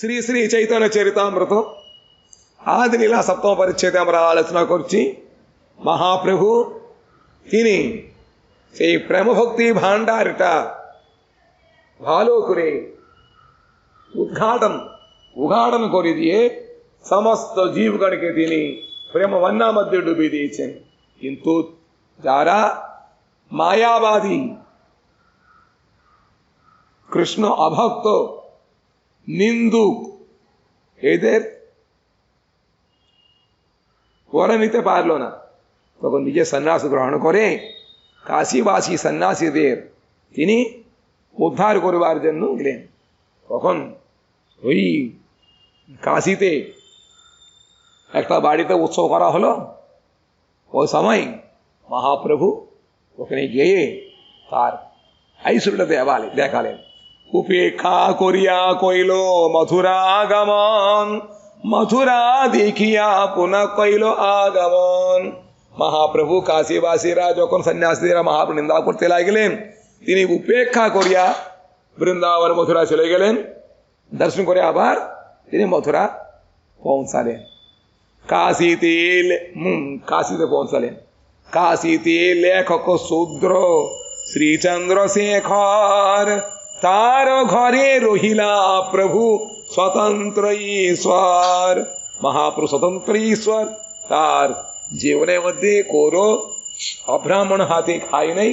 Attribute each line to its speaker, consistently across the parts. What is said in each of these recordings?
Speaker 1: శ్రీ శ్రీ చైతన్య చరితామృతం. ఆదిలీలా సప్తమ పరిచ్ఛేదం ఆలోచన కూర్చి మహాప్రభు తిని శ్రీ ప్రేమభక్తి భాండారిట భాలోకుని ఉద్ఘాటం ఉగాడన ಕೊರಿದೆಯೇ సమస్త ಜೀವಗಳಿಗೆ తిని ప్రేమ ಮಧ್ಯೆ ಡುಬಿದೀಚನ್ ಕಿಂತು దారా మాయావాది కృష్ణ అభక్తో দিয়েছেন কিন্তু যারা মায়াবাদী কৃষ্ণ অভক্ত নিন্দুক এদের করে নিতে পারলো না তখন নিজে সন্ন্যাস গ্রহণ করে কাশীবাসী সন্ন্যাসীদের তিনি উদ্ধার করবার জন্য গেলেন তখন ওই কাশিতে একটা বাড়িতে উৎসব করা হলো ওই সময় মহাপ্রভু ওখানে গিয়ে তার ঐশ্বর্যটা দেওয়ালে দেখালেন উপেক্ষা করিয়া কইল মথুরা আগমন মথুরা দেখিয়া পুনঃ কইল আগমন। মহাপ্রভু কাশীবাসীরা যখন সন্ন্যাসীরা মহাপ্রভু নিন্দা করতে লাগলেন, তিনি উপেক্ষা করিয়া বৃন্দাবন মথুরা চলে গেলেন। দর্শন করে আবার তিনি মথুরা পৌঁছালেন। কাশীতে হুম, কাশীতে পৌঁছালেন। কাশীতে লেখক, শূদ্র শ্রীচন্দ্রশেখর তার ঘরে রহিলা প্রভু স্বতন্ত্র ঈশ্বর মহাপ্রভু স্বতন্ত্র ঈশ্বর তার জীবনের মধ্যে কোনো অব্রাহ্মণ হাতে খায় নাই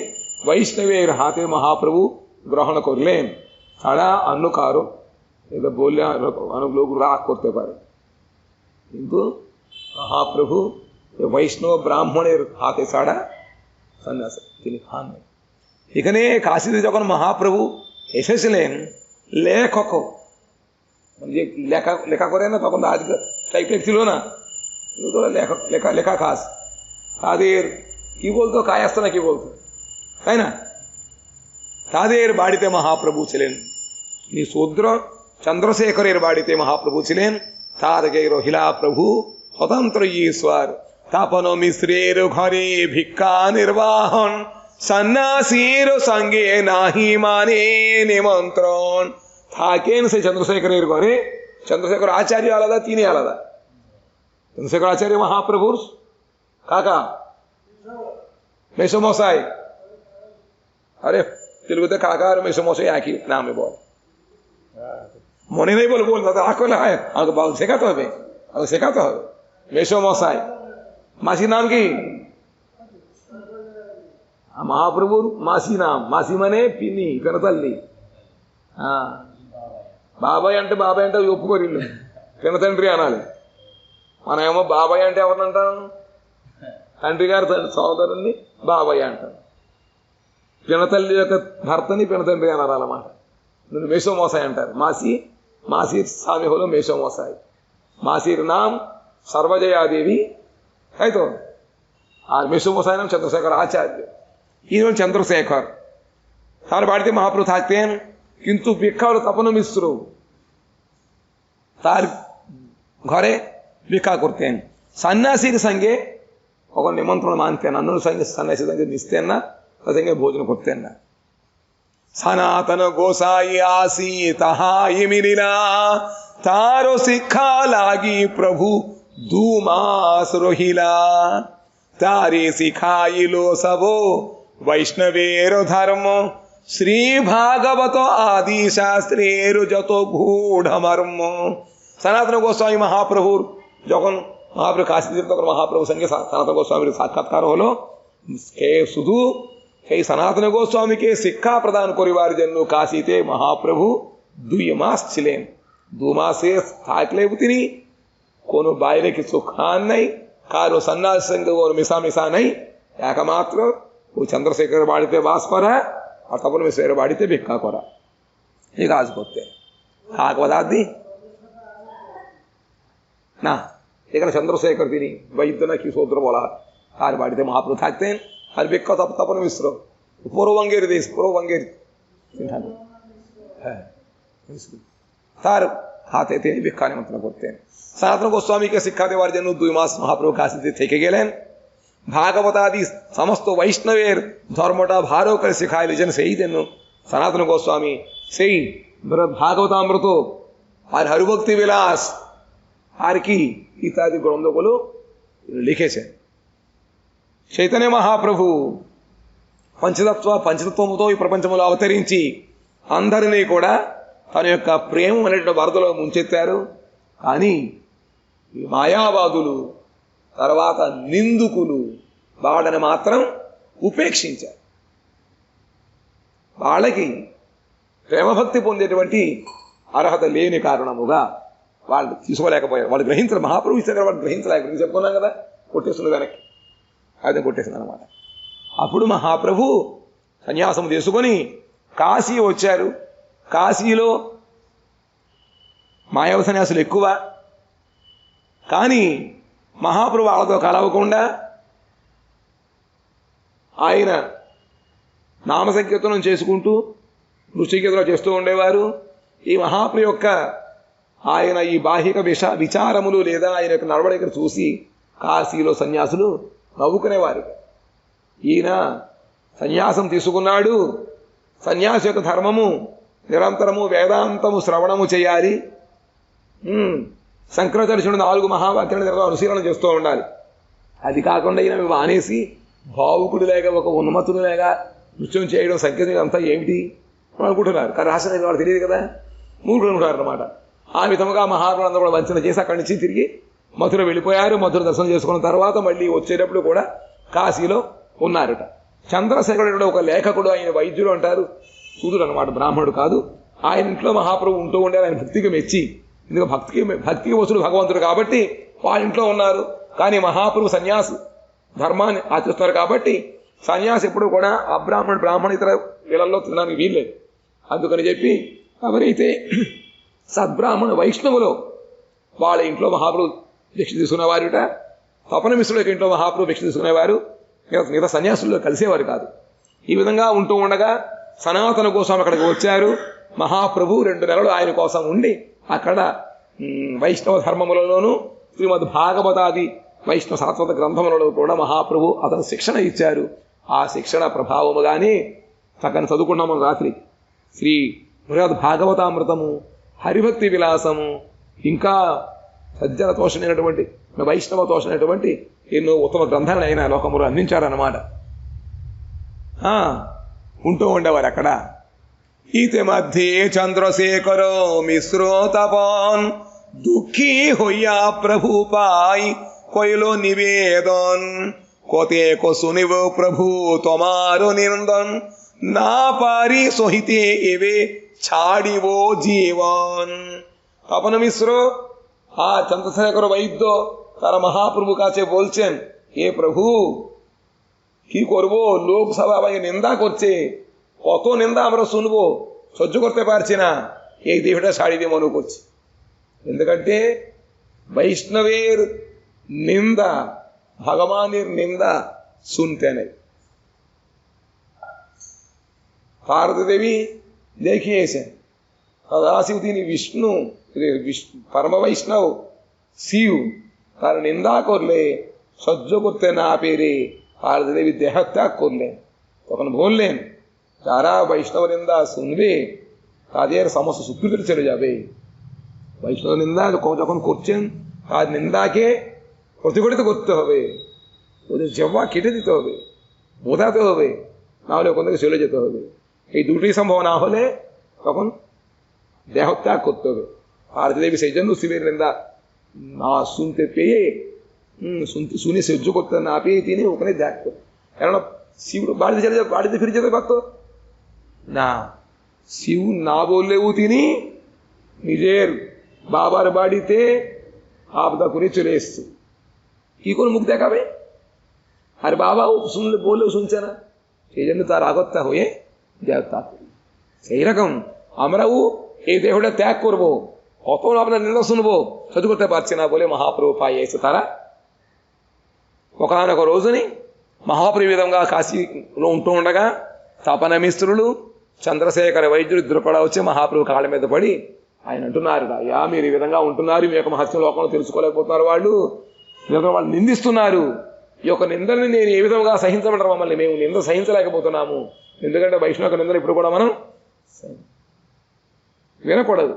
Speaker 1: বৈষ্ণবের হাতে মহাপ্রভু গ্রহণ করলেন ছাড়া অন্য কারো এটা বললে অনেক লোক রাগ করতে পারে কিন্তু মহাপ্রভু বৈষ্ণব ব্রাহ্মণের হাতে ছাড়া সন্ন্যাস তিনি খান নাই এখানে কাশীতে যখন মহাপ্রভু এসেছিলেন লেখক যে লেখা লেখা করে না, তখন আজকে টাইপের ছিল না। লেখক লেখা লেখা খাস। তাদের, কি বলতো, কায় আসতো না কি বলতো? তাই না? তাদের বাড়িতে মহাপ্রভু ছিলেন। তিনি শূদ্র চন্দ্রশেখরের বাড়িতে মহাপ্রভু ছিলেন। তার গে রহিলা প্রভু, স্বতন্ত্র ঈশ্বর, তাপন মিশ্রের ঘরে ভিক্ষা নির্বাহন সন্ন্যাসীর সঙ্গে নাহি মানে নিমন্ত্রণ থাকেন সেই চন্দ্রশেখরের ঘরে চন্দ্রশেখর আচার্য আলাদা তিনি আলাদা চন্দ্রশেখর আচার্য মহাপ্রভুর কাকা মেসমশাই আরে তেলুগুতে কাকা আর মেসমশাই একই নামে বল মনে নেই বলে বল দাদা আকলে হয় আমাকে বল শেখাতে হবে আমাকে শেখাতে হবে মেসমশাই মাসির নাম কি మా ప్రభువురు మాసీనా మాసీమనే పిన్ని కనతల్లి. బాబాయ్ అంటే బాబాయ్ అంటే అది ఒప్పుకోరు ఇల్లు కనతండ్రి అనాలి. మనమేమో బాబాయ్ అంటే ఎవరిని అంటాం తండ్రి గారు తండ్రి సోదరుణ్ణి బాబాయ్ అంటాను పినతల్లి యొక్క భర్తని పినతండ్రి అన్నారు అన్నమాట. నువ్వు మేషోమోసాయి అంటారు. మాసి మాసీర్ స్వామి హోలో మేషోమోసాయి మాసీర్ నాం సర్వజయాదేవి అయితే ఆ మేషోమోసాయి నాం చంద్రశేఖర్ ఆచార్య ये चंद्रशेखर तार भारतीय महाप्रभु थाकते हैं किंतु तपन मिश्र तार घरे भिखा करते हैं सन्यासी संगे और निमंत्रण मानते हैं अन्य संगे सन्यासी संगे मिसते ना भोजन करते ना सनातन गोसाई आसी तहाई मिलिला तारो सिखा लागी प्रभु रोहिला तारी सिखाई लो सबो শ্রী ভাগবত আদি শাস্ত্রের যত গূঢ় মর্ম সনাতন গোস্বামী মহাপ্রভুর যখন মহাপ্রভু কাশীদেব তখন মহাপ্রভুর সঙ্গে সনাতন গোস্বামীর সাক্ষাৎকার হলো সে শুধু সেই সনাতন গোস্বামীকে শিক্ষা প্রদান করিবার জন্য কাশীতে মহাপ্রভু দুই মাস ছিলেন দু মাসে থাকলেও তিনি কোনো বাইরে কিছু খান নাই কারো সন্ন্যাস সঙ্গে ওর মিশা মিশা নেই একমাত্র ওই চন্দ্রশেখরের বাড়িতে বাস করা, আর তপন মিশ্রের বাড়িতে ভিক্ষা করা। এই কাজ করতে। হাক বাদাদি না, এখানে চন্দ্রশেখর তিনি বৈদ্য না কি সৌদ্র বলা তার বাড়িতে মহাপ্রভু থাকতেন, আর বিখ্যাত তপন মিশ্র। পূর্ববঙ্গের দেশ পূর্ববঙ্গের হ্যাঁ তার হাতে তিনি ভিক্ষা নিমন্ত্রণ করতেন। সনাতন গোস্বামীকে শিক্ষা দেওয়ার জন্য দুই মাস মহাপ্রভু কাশীতে থেকে গেলেন। భాగవతాది సమస్త వైష్ణవేర్ ధర్మట భారో ಸಿಖಾಯಲು ಜನ ಸೇಯಿದೆನ್ನು ಸನಾತನ ಗೋಸ್ವಾಮಿ ಸೇಯಿ ಬರ ಭಾಗವತಾಮೃತು ಆರ್ ಹರಿಭಕ್ತಿ ವಿಲಾಸ್ ఆర్కి ఇత్యాది గ్రంథములు లిఖేశారు. చైతన్య మహాప్రభు పంచతత్వ పంచతత్వముతో ఈ ప్రపంచంలో అవతరించి అందరినీ కూడా తన యొక్క ప్రేమ అనేటువంటి వరదలో ముంచెత్తారు. కానీ మాయావాదులు తర్వాత నిందుకులు. వాళ్ళని మాత్రం ఉపేక్షించారు. వాళ్ళకి ప్రేమభక్తి పొందేటువంటి అర్హత లేని కారణముగా వాళ్ళు తీసుకోలేకపోయారు. వాళ్ళు గ్రహించరు మహాప్రభు ఇచ్చారు వాళ్ళు గ్రహించలేక చెప్పుకున్నాం కదా కొట్టేస్తుంది వెనక్కి. అది కొట్టేసింది అనమాట అప్పుడు మహాప్రభు సన్యాసం తీసుకొని కాశీ వచ్చారు. కాశీలో మాయావ సన్యాసులు ఎక్కువ. కానీ మహాప్రభు వాళ్ళతో కలవకుండా ఆయన నామసంకీర్తనం చేసుకుంటూ నృత్యకీర్తన చేస్తూ ఉండేవారు. ఈ మహాప్రభు యొక్క ఆయన ఈ బాహిక విష విచారములు లేదా ఆయన యొక్క నడవడికను చూసి కాశీలో సన్యాసులు నవ్వుకునేవారు. ఈయన సన్యాసం తీసుకున్నాడు. సన్యాసి యొక్క ధర్మము నిరంతరము వేదాంతము శ్రవణము చేయాలి. శంకరాచార్యుడు నాలుగు మహావాక్యాలను నిరంతరం అనుశీలన చేస్తూ ఉండాలి. అది కాకుండా ఈయన మానేసి భావుకుడు లేక ఒక ఉన్నమతుడు లేక నృత్యం చేయడం సంకేతం అంతా ఏమిటి అనుకుంటున్నారు. కానీ రాసిన వాళ్ళు తెలియదు కదా? మూడు అనుకుంటారు అనమాట ఆ విధముగా మహాత్ములందరూ కూడా వంచన చేసి అక్కడి నుంచి తిరిగి మధుర వెళ్ళిపోయారు. మధుర దర్శనం చేసుకున్న తర్వాత మళ్ళీ వచ్చేటప్పుడు కూడా కాశీలో ఉన్నారట. చంద్రశేఖరుడు ఒక లేఖకుడు ఆయన వైద్యుడు అంటారు. సూదుడు అనమాట బ్రాహ్మణుడు కాదు. ఆయన ఇంట్లో మహాప్రభు ఉంటూ ఉండేది ఆయన భక్తికి మెచ్చి ఎందుకంటే భక్తికి భక్తికి వసుడు భగవంతుడు కాబట్టి వాళ్ళ ఇంట్లో ఉన్నారు. కానీ మహాప్రభు సన్యాసి ధర్మాన్ని ఆచరిస్తున్నారు కాబట్టి సన్యాసి ఎప్పుడు కూడా అబ్రాహ్మణుడు బ్రాహ్మణ ఇతర వీళ్ళల్లో తినడానికి వీల్లేదు. అందుకని చెప్పి ఎవరైతే సద్బ్రాహ్మణ వైష్ణవులో వాళ్ళ ఇంట్లో మహాప్రభు దీక్ష తీసుకునేవారుట తపన మిశ్రుడు యొక్క ఇంట్లో మహాప్రభు దీక్ష తీసుకునేవారు మిగతా మిగతా సన్యాసుల్లో కలిసేవారు కాదు. ఈ విధంగా ఉంటూ ఉండగా సనాతన కోసం అక్కడికి వచ్చారు. మహాప్రభు రెండు నెలలు ఆయన కోసం ఉండి అక్కడ వైష్ణవ ధర్మములలోనూ శ్రీమద్ భాగవతాది వైష్ణవ శాశ్వత గ్రంథములలో కూడా మహాప్రభు అతను శిక్షణ ఇచ్చారు. ఆ శిక్షణ ప్రభావముగానే చక్కని చదువుకున్నాము రాత్రి. శ్రీ బృహద్ భాగవతామృతము హరిభక్తి విలాసము ఇంకా సజ్జన తోషణైనటువంటి వైష్ణవ తోషణైనటువంటి ఎన్నో ఉత్తమ గ్రంథాలను ఆయన లోకములు అందించారన్నమాట. ఉంటూ ఉండేవారు అక్కడ. ইতে মধ্যে চন্দ্রশেখর মিশ্র তপন দুঃখী হইয়া প্রভু পাই কইল নিবেদন। কতেক শুনিব প্রভু তোমার নিন্দন না পারি সহিতে এবে ছাড়িব জীবন। তপন মিশ্র আর চন্দ্রশেখর বৈদ্য তারা মহাপ্রভু কাছে বলছেন, হে প্রভু, কি করব? লোক সব আমাকে নিন্দা করছে। কত নিন্দা আমরা শুনব? সহ্য করতে পারছি না। এই দেহটা শাড়ি দিয়ে মনে করছি। ఎందుకంటే వైష్ణవేర్ నింద భగవానిర్ నింద సుంటేనే పార్వతీదేవి దేఖియేసే సదాశివుని বিষ্ণু పరమ বৈষ্ণব, শিব, তার নিন্দা করলে, সহ্য করতে না পেরে পার্বতীদেবী দেহত্যাগ করলেন। তখন বললেন যারা বৈষ্ণব নিন্দা শুনবে, তাদের সমস্ত সুকৃতি চলে যাবে। বৈষ্ণব নিন্দা যখন করছেন, তার নিন্দাকে প্রতিঘটিত করতে হবে। ওদের জবা কেটে দিতে হবে, বোঝাতে হবে, নাহলে ওখান থেকে চলে যেতে হবে। এই দুটি সম্ভব না হলে তখন দেহত্যাগ করতে হবে। আর দেবী সেই জন্য শিবের নিন্দা না শুনতে পেয়ে শুনতে শুনে সহ্য করতে না পেয়ে তিনি ওখানে করতেন কেননা শিব বাড়িতে চলে বাড়িতে ফিরে যেতে পারতো। না শিব না বললেও তিনি নিজের বাবার বাড়িতে আবদা করে চলে এসছে কি করে মুখ দেখাবে আর বাবাও শুনলে বললেও শুনছে না সেই জন্য তার আগত্যা হয়ে দেবতা সেই রকম আমরাও এই দেহটা ত্যাগ করব কত আপনার নিন্দা শুনবো সহ্য করতে পারছি না বলে మహాప్రభు పాయి వేసి তারা ఒకనొక రోజుని మహాప్రభు ఈ విధంగా కాశీలో ఉంటూ ఉండగా తపన మిత్రులు చంద్రశేఖర వైద్యుడు ఇద్దరు కూడా వచ్చి మహాప్రభు కాళ్ళ మీద పడి ఆయన అంటున్నారు అయ్యా మీరు ఈ విధంగా ఉంటున్నారు మీ యొక్క మహత్యం లోకంలో తెలుసుకోలేకపోతున్నారు వాళ్ళు. వాళ్ళు నిందిస్తున్నారు. ఈ యొక్క నిందని నేను ఏ విధంగా సహించమంటారు మమ్మల్ని? మేము నింద సహించలేకపోతున్నాము. ఎందుకంటే వైష్ణవ యొక్క నిందలు ఇప్పుడు కూడా మనం వినకూడదు.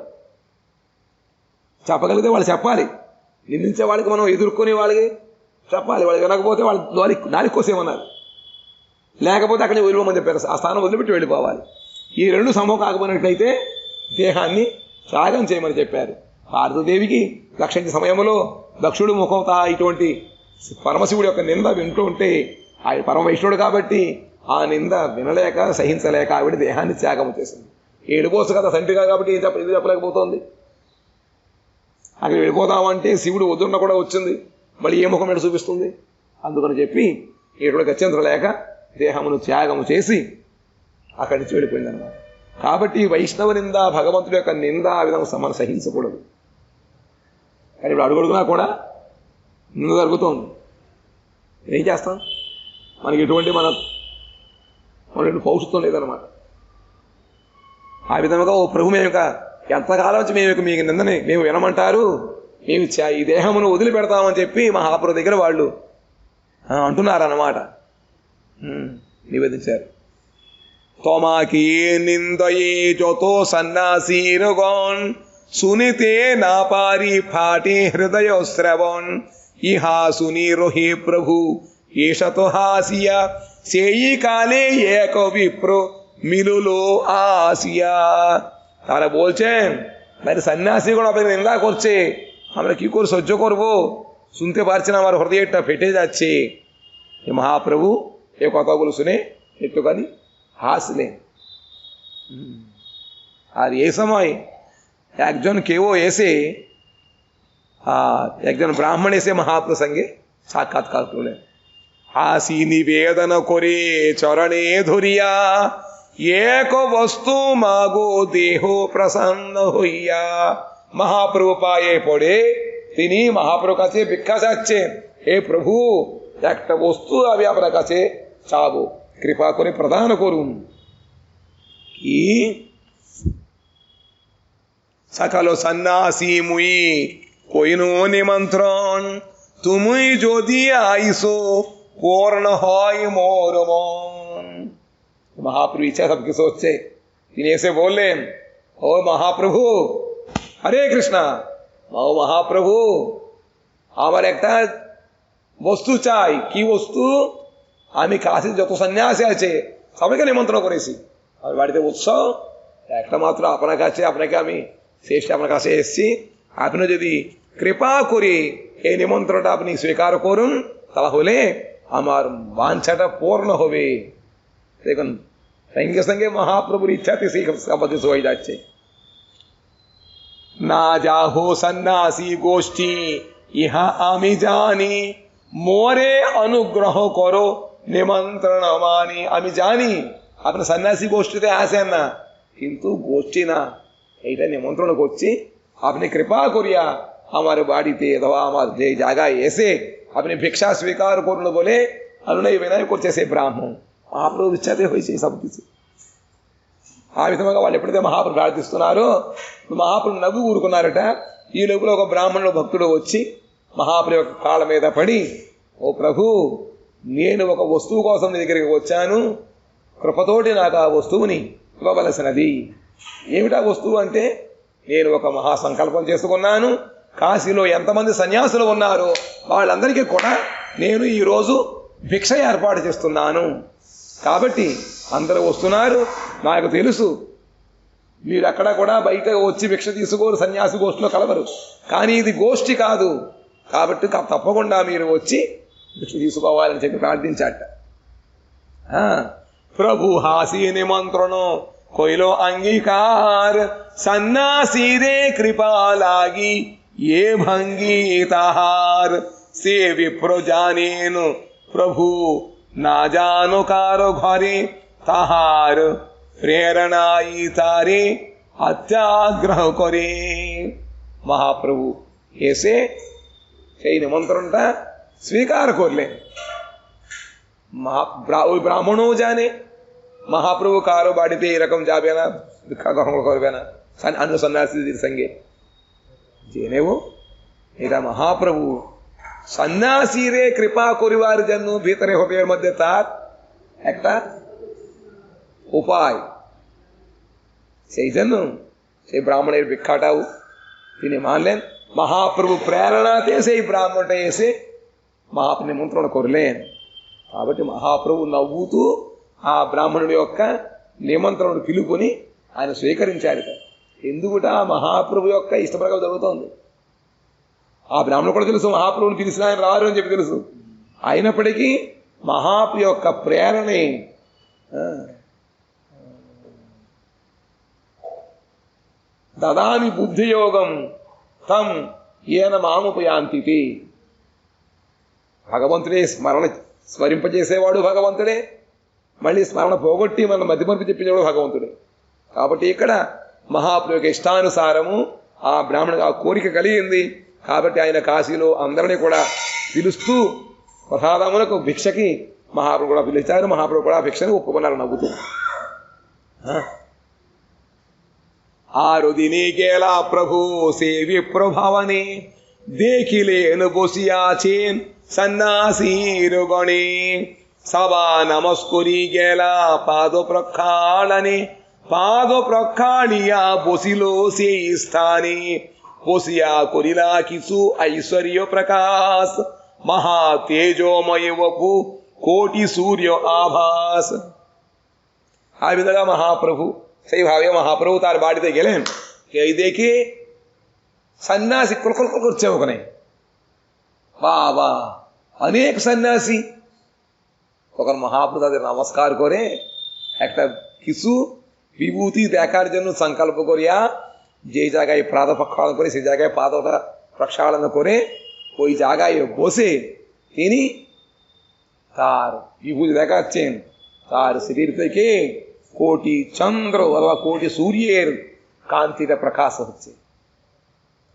Speaker 1: చెప్పగలిగితే వాళ్ళు చెప్పాలి. నిందించే వాళ్ళకి మనం ఎదుర్కొనే వాళ్ళకి చెప్పాలి. వాళ్ళు వినకపోతే వాళ్ళు నాలి దారి కోసేమన్నారు లేకపోతే అక్కడ వదిలిపోమని చెప్పారు ఆ స్థానం వదిలిపెట్టి వెళ్ళిపోవాలి. ఈ రెండు సమం కాకపోయినట్లయితే దేహాన్ని త్యాగం చేయమని చెప్పారు. భారతదేవికి దక్షిణ సమయంలో దక్షుడు ముఖంతా ఇటువంటి పరమశివుడి యొక్క నింద వింటూ ఉంటే ఆయన పరమ వైష్ణుడు కాబట్టి ఆ నింద వినలేక సహించలేక ఆవిడ దేహాన్ని త్యాగం చేసింది. ఏడుపోసు కదా తండ్రిగా కాబట్టి ఏం చెప్ప ఇది చెప్పలేకపోతుంది. అక్కడ వెళ్ళిపోదామంటే శివుడు వద్దున్న కూడా వచ్చింది. మళ్ళీ ఏ ముఖం మీద చూపిస్తుంది? అందుకని చెప్పి ఏడుడు గత్యంతరలేక దేహమును త్యాగము చేసి అక్కడి నుంచి వెళ్ళిపోయిందన్నమాట. కాబట్టి వైష్ణవ నింద భగవంతుడి యొక్క నింద ఆ విధంగా మనం సహించకూడదు. కానీ ఇప్పుడు అడుగుడుగునా కూడా నింద జరుగుతోంది. ఏం చేస్తాం? మనకి ఎటువంటి మన మనటువంటి పౌరుషత్వం లేదనమాట ఆ విధంగా ఓ ప్రభు మేము యొక్క ఎంతకాలం నుంచి మేము ఇక మీ నిందని మేము వినమంటారు? మేము ఈ దేహమును వదిలిపెడతామని చెప్పి మహాపుర దగ్గర వాళ్ళు అంటున్నారన్నమాట. నివేదించారు. তোমাকে নিন্দয়ে যত সন্ন্যাসীরগণ শুনিতে না পারি ফাটে হৃদয় শ্রবণ। ইহা শুনি রহে প্রভু এস তো হাসিয়া, সেই কালে এক বিপ্র মিলুলো আসিয়া। তারা বলছেন মানে সন্ন্যাসীগণ আপনাকে নিন্দা করছে, আমরা কি করে সহ্য করব? শুনতে পারছি না আমার হৃদয়টা ফেটে যাচ্ছে। মহাপ্রভু, এ কথাগুলো শুনে একটুখানি হাসলেন হুম। আর এই সময় একজন কেউ এসে আর একজন ব্রাহ্মণ এসে মহাপ্রসঙ্গে সাক্ষাৎকার করলেন হাসি নিবেদন করে চরণে ধরিয়া এক বস্তু মাগো দেহ প্রসন্ন হইয়া মহাপ্রভু পায়ে পড়ে তিনি মহাপ্রভু কাছে ভিক্ষা চাচ্ছেন হে প্রভু একটা বস্তু আমি আপনার কাছে চাবো কৃপা করে প্রদান করুন কি সকাল সন্ন্যাসী মুই কইনো নিমন্ত্রণ তুমি যদি আইসো পূর্ণ হয় মোর মন মহাপ্রভু ইচ্ছা সব কিছু হচ্ছে তিনি এসে বললেন ও মহাপ্রভু হরে কৃষ্ণা ও মহাপ্রভু আমার একটা বস্তু চাই কি বস্তু আমি কাছে যত সন্ন্যাসী আছে, সবাইকে নিমন্ত্রণ করেছি। আমার বাড়িতে উৎসব, একটা মাত্র আপনার কাছে, আপনাকে আমি শেষটা আপনার কাছে এসেছি। আপনি যদি কৃপা করে এই নিমন্ত্রণটা আপনি স্বীকার করুন, তাহলে আমার বাঞ্ছাটা পূর্ণ হবে। দেখুন, সঙ্গে সঙ্গে মহাপ্রভুর ইচ্ছাতে সেই সমাদেশ হয়ে যাচ্ছে। না যাহো সন্ন্যাসী গোষ্ঠী, ইহা আমি জানি, মোরে অনুগ্রহ করো। নিমন্ত্রণ মানি আমি জানি আপনি সন্ন্যাসী গোষ্ঠীতে আসেন না কিন্তু গোষ্ঠী না এইটা নিমন্ত্রণ করছি আপনি কৃপা করিয়া আমার বাড়িতে অথবা আমার যে জায়গায় এসে আপনি ভিক্ষা স্বীকার করুন বলে అనునయ వినయం করছে সেই బ్రాహ్మణ్ మహాప్రభు ఇచ్చేదే হয়েছে సబ్ কিছু ఆ విధంగా వాళ్ళు ఎప్పుడైతే మహాప్రభు ప్రార్థిస్తున్నారో మహాప్రభు నవ్వు ఊరుకున్నారట ఈ లోపల ఒక బ్రాహ్మణుడు భక్తుడు వచ్చి మహాప్రభు యొక్క కాళ్ళ మీద పడి ఓ ప్రభు నేను ఒక వస్తువు కోసం నీ దగ్గరికి వచ్చాను. కృపతోటి నాకు ఆ వస్తువుని ఇవ్వవలసినది. ఏమిటా వస్తువు అంటే? నేను ఒక మహాసంకల్పం చేసుకున్నాను. కాశీలో ఎంతమంది సన్యాసులు ఉన్నారో వాళ్ళందరికీ కూడా నేను ఈరోజు భిక్ష ఏర్పాటు చేస్తున్నాను. కాబట్టి అందరూ వస్తున్నారు. నాకు తెలుసు మీరు అక్కడ కూడా బయట వచ్చి భిక్ష తీసుకోరు సన్యాసి గోష్ఠిలో కలవరు. కానీ ఇది గోష్ఠి కాదు. కాబట్టి తప్పకుండా మీరు వచ్చి భిక్ష తీసుకోవాలని చెప్పి ప్రార్థించాట. ప్రభు హాసీ నిమంత్రణం కొయిలో అంగీకార సన్నాసిరే కృపాలాగి ఏ భంగీతహార్ సే విప్రో నేను ప్రభు నా జాను కారు తహార్ ప్రేరణాయి తారే అత్యాగ్రహ కొరే. మహాప్రభు ఏసే చేయి నిమంత్రంట. स्वीकार कर लें। ब्राह्मण जाने। महाप्रभु कारो बाड़ीते रकम जाबे ना दुख ग्रहण करबे ना सन अनुसन्यासी संगे। जेने वो, मेरा महाप्रभु, सन्यासी रे कृपा करिवार जन्नु भीतरे हो बेर मध्य तात एकटा उपाय। सही जन्नु, से ब्राह्मण भिक्षाटाऊ तिने मानलेन, महाप्रभु प्रेरणा ते से ब्राह्मण ते से మహాప్రభు నిమంత్రణ కొరలేన్. కాబట్టి మహాప్రభు నవ్వుతూ ఆ బ్రాహ్మణుడి యొక్క నిమంత్రణను పిలుపుని ఆయన స్వీకరించాడు. ఎందుకుట మహాప్రభు యొక్క ఇష్టప్రకారం జరుగుతోంది? ఆ బ్రాహ్మణుడు కూడా తెలుసు మహాప్రభుని పిలిచిన ఆయన రారు అని చెప్పి తెలుసు. అయినప్పటికీ మహాప్రభు యొక్క ప్రేరణే దదాని దదామి బుద్ధియోగం తం ఈయన మాముపయాంతి భగవంతుడే స్మరణ స్మరింపజేసేవాడు భగవంతుడే. మళ్ళీ స్మరణ పోగొట్టి మన మతిమరుపు చెప్పినవాడు భగవంతుడే. కాబట్టి ఇక్కడ మహాప్రభు యొక్క ఇష్టానుసారము ఆ బ్రాహ్మణుడు ఆ కోరిక కలిగింది. కాబట్టి ఆయన కాశీలో అందరినీ కూడా పిలుస్తూ ప్రసాదములకు భిక్షకి మహాప్రభు కూడా పిలిచారు. మహాప్రభు కూడా భిక్షను ఒప్పుకున్నారు నవ్వుతూ. ఆరుది నీకేలా ప్రభు సేవి ప్రభావని దేకిలేను బొసియాచేన్ ಸನ್ಯಾಸೀರು ಗಣಿ ಸಭಾ ನಮಸ್ಕರಿ ಗೇಲ ಪಾದ ಪ್ರಕ್ಷಾಳನೆ পাদ প্রক্ষালিয়া বসিল সেই স্থানে বসিয়া করিলা কিছু ঐশ্বর্য প্রকাশ মহা তেজময় বপু কোটি সূর্য আভাস আবিদারা মহাপ্রভু সেই ভাবে মহাপ্রভু তার বাড়িতে গেলেন এই দেখে সন্ন্যাসী কলকল করছে ওখানে বাবা অনেক সন্ন্যাসী। তখন মহাপ্রভু তাদের নমস্কার করে একটা কিছু বিভূতি দেখার জন্য সংকল্প করিয়া যে জায়গায় প্রাত প্রক্ষালন করে, সেই জায়গায় পাদটা প্রক্ষালন করে, ওই জায়গায় বসে তিনি তার বিভূতি দেখাচ্ছেন। তার শরীর থেকে কোটি চন্দ্র অথবা কোটি সূর্যের কান্তিটা প্রকাশ হচ্ছে।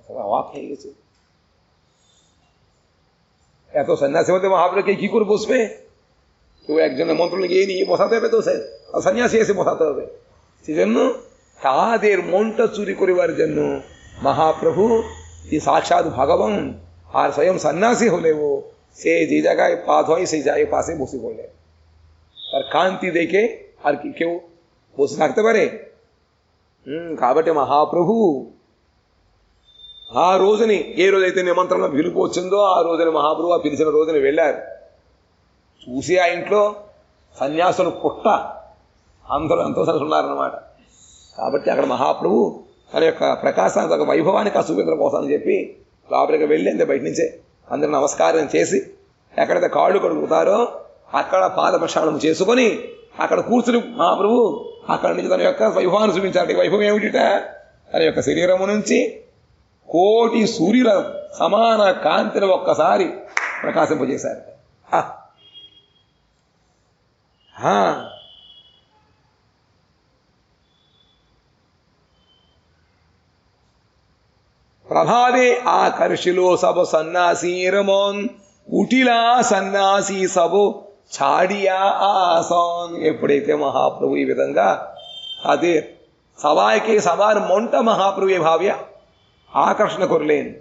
Speaker 1: অবাক হয়ে গেছে। এত ಸನ್ಯಾಸಿ ಮತ್ತೆ মহাপ্রকে কি করে বসবে কেউ একজনের মন্ত্র লিখে এই নিয়ে বসাতে হবে তো স্যার আর সন্ন্যাসী এসে বসাতে হবে সেই জন্য তাদের মনটা চুরি করিবার জন্য মহাপ্রভু যে সাক্ষাৎ ভগবান আর স্বয়ং সন্ন্যাসী হলেও সে যে জায়গায় পা ধয় সেই জায়গায় পাশে বসে পড়লেন আর কান্তি দেখে আর কি কেউ বসে থাকতে পারে হম কাবটে মহাপ্রভু ఆ రోజుని ఏ రోజైతే నిమంత్రణ పిలుపు వచ్చిందో ఆ రోజున మహాప్రభు ఆ పిలిచిన రోజున వెళ్ళారు. చూసి ఆ ఇంట్లో సన్యాసులు పుట్ట. అందరూ ఎంతో సరసు ఉన్నారన్నమాట కాబట్టి అక్కడ మహాప్రభు తన యొక్క ప్రకాశాన్ని ఒక వైభవానికి అసూపించడం కోసం అని చెప్పి లోపలికి వెళ్ళి అంతే బయట నుంచే అందరూ నమస్కారం చేసి ఎక్కడైతే కాళ్ళు కడుగుతారో అక్కడ పాద ప్రక్షాళన చేసుకొని అక్కడ కూర్చుని మహాప్రభు అక్కడ నుంచి తన యొక్క వైభవాన్ని చూపించారు. వైభవం ఏమిటిట? తన యొక్క శరీరము నుంచి కోటి సూర్యుల సమాన కాంతిని ఒక్కసారి ప్రకాశింపజేశారు హ. హ. ప్రభావే ఆకర్షిలో సబ సన్నాసీర మోన్ ఉటిలా సన్నాసి సబు చాడియా ఆసాన్ ఎప్పుడైతే మహాప్రభు ఈ విధంగా అదే సవాయికి సవారు మొంట మహాప్రభు ভাবিয়া আকর্ষণ করলেন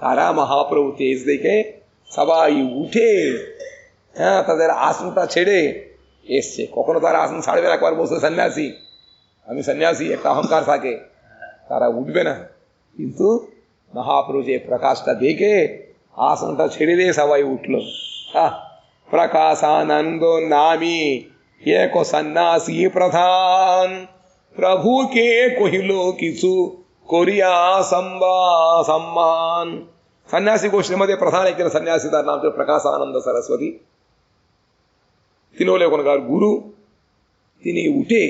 Speaker 1: তারা মহাপ্রভু তেজ দেখে সবাই উঠে হ্যাঁ তাদের আসনটা ছেড়ে এসছে কখনো তারা আসন ছাড়বে না একবার বসে সন্ন্যাসী আমি সন্ন্যাসী একটা অহংকার থাকে তারা উঠবে না কিন্তু মহাপ্রভু যে প্রকাশটা দেখে আসনটা ছেড়ে দিয়ে সবাই উঠল আহ প্রকাশানন্দ নামি এক সন্ন্যাসী প্রধান প্রভুকে কহিল কিছু করিয়া সম্বা ಕೊರಿಯಾ ಸಂವಾ ಸಮ್ಮಾನ್ ಸನ್ಯಾಸಿಗೋಷ್ಠಿಮದೇ ಪ್ರಧಾನ ಇಕ್ಕಿನ ಸನ್ಯಾಸಿದಾರ ನಾಮ ಪ್ರಕಾಶಾನಂದ ಸರಸ್ವತಿ తినోలే కొనగారు గురు తిని ఉటే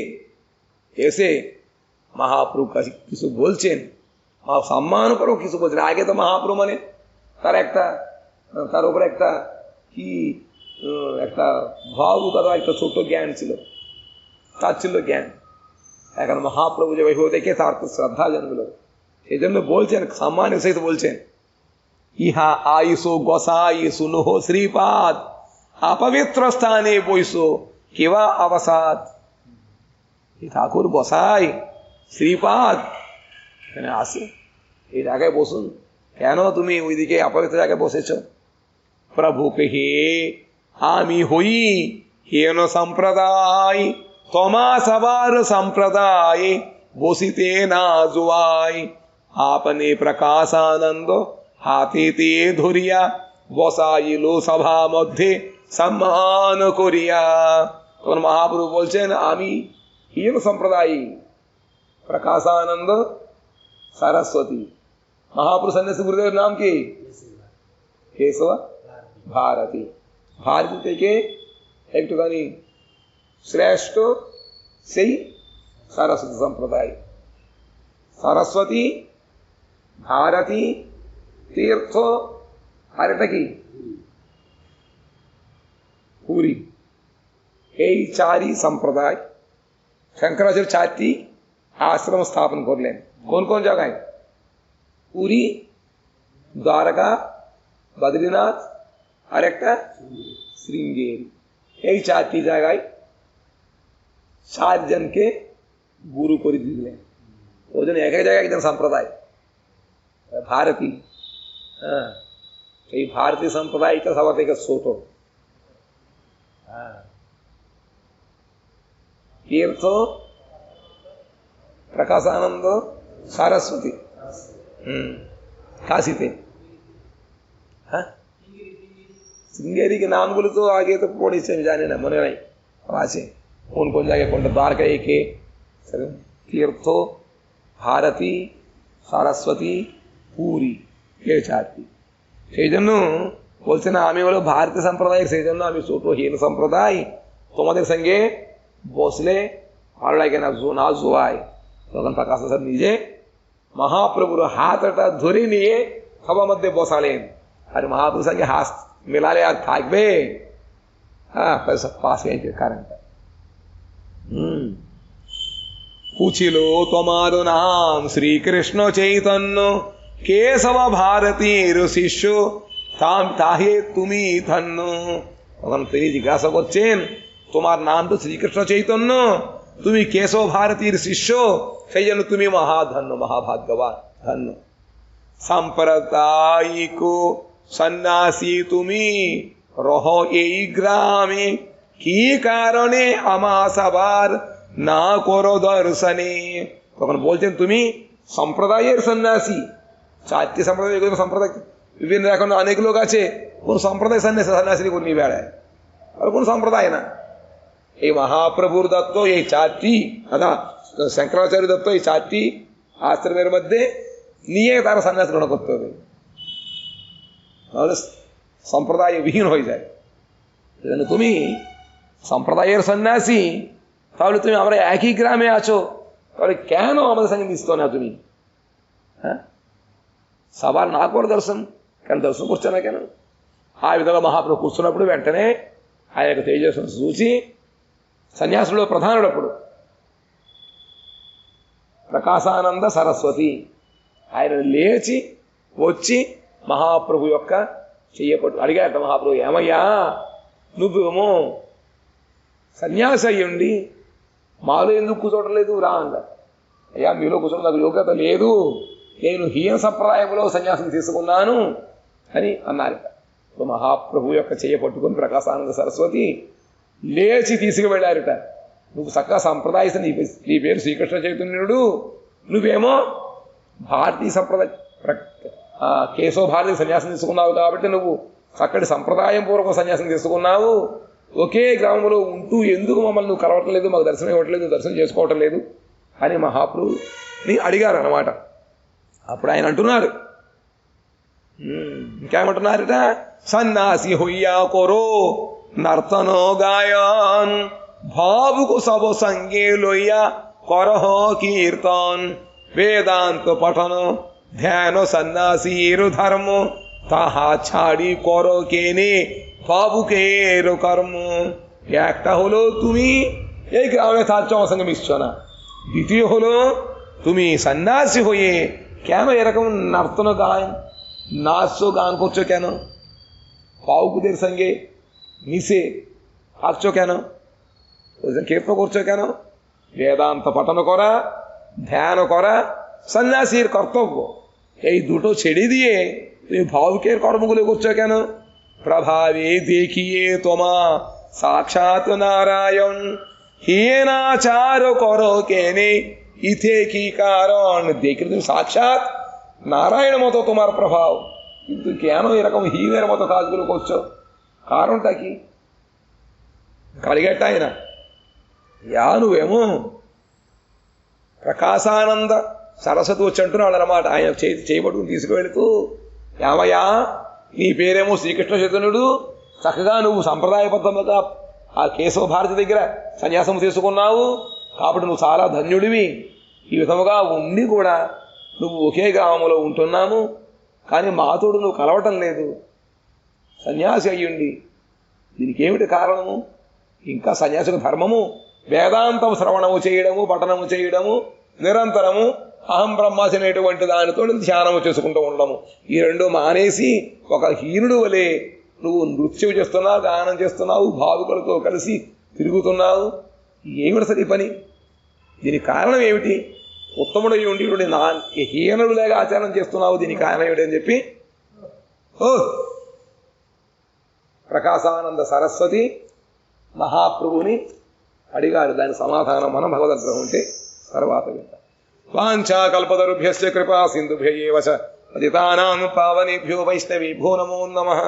Speaker 1: ఏసే మహాప్రభు কিছু বলছেন মা সম্মান করো কিছু বলছেন আগে তো মহাপ্রভু মানে তার একটা তার উপরে একটা কি একটা ভাব তার একটা ছোট্ট জ্ঞান ছিল তার ছিল জ্ঞান এখন মহাপ্রভু যে বৈভব দেখে তার তো শ্রদ্ধা জন্মলো সেই জন্য বলছেন সম্মানের সহিত বলছেন ইহা আইসো গসাই সুনহ শ্রীপাদ অপবিত্র স্থানে বৈসো কেবা অবসাদ এই ঠাকুর বসাই শ্রীপাদ এখানে আসে এই জায়গায় বসুন কেন তুমি ওইদিকে অপবিত্র জায়গায় বসেছ প্রভু হে আমি হই হেন সম্প্রদায় তোমা সবার সম্প্রদায় বসিতে না জোয়াই আপনি প্রকাশানন্দ হাতিতে ধরিয়া বসাইল সভা মধ্যে সম্মান করিয়া তখন মহাপ্রভু বলছেন আমি হীন সম্প্রদায়ী প্রকাশানন্দ সরস্বতী মহাপুরুষ সন্ন্যাসী গুরুদেবের নাম কি কেশব ভারতী ভারতী থেকে একটুখানি শ্রেষ্ঠ সেই সরস্বতী সম্প্রদায় সরস্বতী ভারতী তীর্থ আর এটা কি পুরী এই চারই সম্প্রদায় শঙ্করাচার্য চারটি আশ্রম স্থাপন করলেন কোন কোন জায়গায় পুরী দ্বারকা বদ্রীনাথ আর একটা শৃঙ্গেরি এই চারটি জায়গায় সাত জনকে গুরু করে দিলেন ওই জন্য এক এক জায়গায় একজন সম্প্রদায় ভারতী হ্যাঁ সেই ভারতীয় সম্প্রদায়টা সবার থেকে ছোট तीर्थ प्रकाशानंद सारस्वती काशी थे श्रृंगेरी के नाम बोले तो आगे तो पौड़ी से जाने ना मन नहीं वासे কোন জায়গায় কোনটা দ্বারকা একে তীর্থ ভারতী সরস্বতী পুরী এই চারটি সেই জন্য বলছে না আমি হলো ভারতীয় সম্প্রদায়ের সেই জন্য আমি ছোট হীন সম্প্রদায় তোমাদের সঙ্গে বসলে ভালো লাগে না জো না জোয়ায় তখন প্রকাশ স্যার নিজে মহাপ্রভুর হাতটা ধরে নিয়ে সবার মধ্যে বসালেন আর মহাপ্রভুর সঙ্গে হাত মেলালে আর থাকবে হ্যাঁ পাশ হয়েছে কারেন্টটা হুম পুছিল তোমার নাম শ্রীকৃষ্ণ চৈতন্য কেশব ভারতীর শিষ্য তাহে তুমি ধন্য তখন তিনি জিজ্ঞাসা করছেন তোমার নাম তো শ্রীকৃষ্ণ চৈতন্য তুমি কেশব ভারতীর শিষ্য সেই জন্য তুমি মহাধন্য মহাভাগ্যবান ধন্য সাম্প্রদায়িক সন্ন্যাসী তুমি রহ এই গ্রামে কি কারণে আমা সবার না করো দর্শনে? তখন বলছেন, তুমি সম্প্রদায়ের সন্ন্যাসী। চারটি সম্প্রদায়, এগুলো সম্প্রদায় বিভিন্ন, এখন অনেক লোক আছে, কোন সম্প্রদায় সন্ন্যাসী সন্ন্যাসী কোন নিয়ে বেড়ায়? আর কোন সম্প্রদায় না। এই মহাপ্রভুর দত্ত, এই চারটি দাদা শঙ্করাচার্য দত্ত, এই চারটি আশ্রমের মধ্যে নিয়ে তারা সন্ন্যাস গ্রহণ করতে হবে। সম্প্রদায় বিহীন হয়ে যায়। তুমি সম্প্রদায়ের সন্ন্যাসী তাহলে তুমি আমরা একই গ্রামে আছো তাহলে কেন আমাদের সঙ্গে মিশত না তুমি হ্যাঁ సవాల్ నాకు కూడా దర్శనం కానీ దర్శనం కూర్చున్నా కేను ఆ విధంగా మహాప్రభు కూర్చున్నప్పుడు వెంటనే ఆయన యొక్క తేజస్సును చూసి సన్యాసులో ప్రధానుడప్పుడు ప్రకాశానంద సరస్వతి ఆయన లేచి వచ్చి మహాప్రభు యొక్క చెయ్యపట్టు అడిగాట మహాప్రభు ఏమయ్యా నువ్వేమో సన్యాసి అయ్యండి మాలో ఎందుకు కూర్చోవడం లేదు రా అంట అయ్యా మీలో కూర్చోవడం నాకు యోగ్యత లేదు. నేను హీన సంప్రదాయంలో సన్యాసం తీసుకున్నాను అని అన్నారట మహాప్రభు యొక్క చేయ పట్టుకొని ప్రకాశానంద సరస్వతి లేచి తీసుకువెళ్ళారట. నువ్వు చక్కగా సంప్రదాయ నీ నీ పేరు శ్రీకృష్ణ చైతన్యుడు. నువ్వేమో భారతీయ సంప్రదాయ కేశవ భారతి సన్యాసం తీసుకున్నావు కాబట్టి నువ్వు చక్కటి సంప్రదాయం పూర్వక సన్యాసం తీసుకున్నావు. ఒకే గ్రామంలో ఉంటూ ఎందుకు మమ్మల్ని నువ్వు కలవట్లేదు మాకు దర్శనం ఇవ్వట్లేదు దర్శనం చేసుకోవటం లేదు అని మహాప్రభుని అడిగారు అనమాట అప్పుడు ఆయన అంటున్నారు. ఇంకేమంటున్నారట? సన్నాసి హొయ్యా కొరో నర్తనో గాయాన్ భావుకు సభ సంగే కొరహో కీర్తన్ వేదాంత పఠనం ధ్యాన సన్నాసీరు ధర్మ తాహా ఛాడి కొరో కేనే বাবুকের কর্ম। একটা হলো তুমি এই গ্রামে থাকছ, আমার সঙ্গে মিশছ না। দ্বিতীয় হলো তুমি সন্ন্যাসী হয়ে কেন এরকম নর্তন গান নাচ গান করছ কেন? পাউকুদের সঙ্গে মিশে থাকছো কেন? কীর্তন করছ কেন? বেদান্ত পঠন করা, ধ্যান করা, সন্ন্যাসীর কর্তব্য। এই দুটো ছেড়ে দিয়ে তুমি ভাবকের কর্মগুলো করছ কেন? প্রভাবে দেখিয়ে তোমা সাক্ষাৎ নারায়ণ হীনাচার করো কেনে ইথে কি কারণ দেখলে তুমি সাক্ষাৎ नारायण मतो तुम्हारा प्रभाव কিন্তু কেন এরকম হীনের মতো কাজগুলো করছো কারণটা কি కలిగట్ట ఆయన యా నువ్వేమో ప్రకాశానంద సరస్వతి వచ్చి అంటున్నాడు అనమాట ఆయన చేతి చేయబట్టుకుని తీసుకువెళుతూ యామయ్యా నీ పేరేమో శ్రీకృష్ణ చైతన్యుడు చక్కగా నువ్వు సంప్రదాయబద్ధముగా ఆ కేశవ భారతి దగ్గర సన్యాసం తీసుకున్నావు కాబట్టి నువ్వు చాలా ధన్యుడివి. ఈ విధముగా ఉండి కూడా నువ్వు ఒకే గ్రామంలో ఉంటున్నాము. కానీ మాతోడు నువ్వు కలవటం లేదు. సన్యాసి అయ్యుండి. దీనికి ఏమిటి కారణము? ఇంకా సన్యాసిక ధర్మము వేదాంతం శ్రవణము చేయడము పఠనము చేయడము నిరంతరము అహం బ్రహ్మాసి అనేటువంటి దానితో ధ్యానము చేసుకుంటూ ఉండము ఈ రెండు మానేసి ఒక హీనుడు వలె నువ్వు నృత్యం చేస్తున్నావు గానం చేస్తున్నావు భావుకులతో కలిసి తిరుగుతున్నావు. ఏమిటి అసలు పని. దీనికి కారణం ఏమిటి? ఉత్తముడై ఉండి నా హీనుడు లేక ఆచారం చేస్తున్నావు దీనికి కారణం ఏమిటి అని చెప్పి. ఓ! ప్రకాశానంద సరస్వతి మహాప్రభుని అడిగారు. దాని సమాధానం మనం భగవద్గ్రహం ఉంటే తర్వాత వింటాం. वाञ्छाकल्पतरुभ्यश्च कृपा सिन्धुभ्य
Speaker 2: च पतितानां पावनेभ्यो वैष्णवेभ्यो नमो नमः।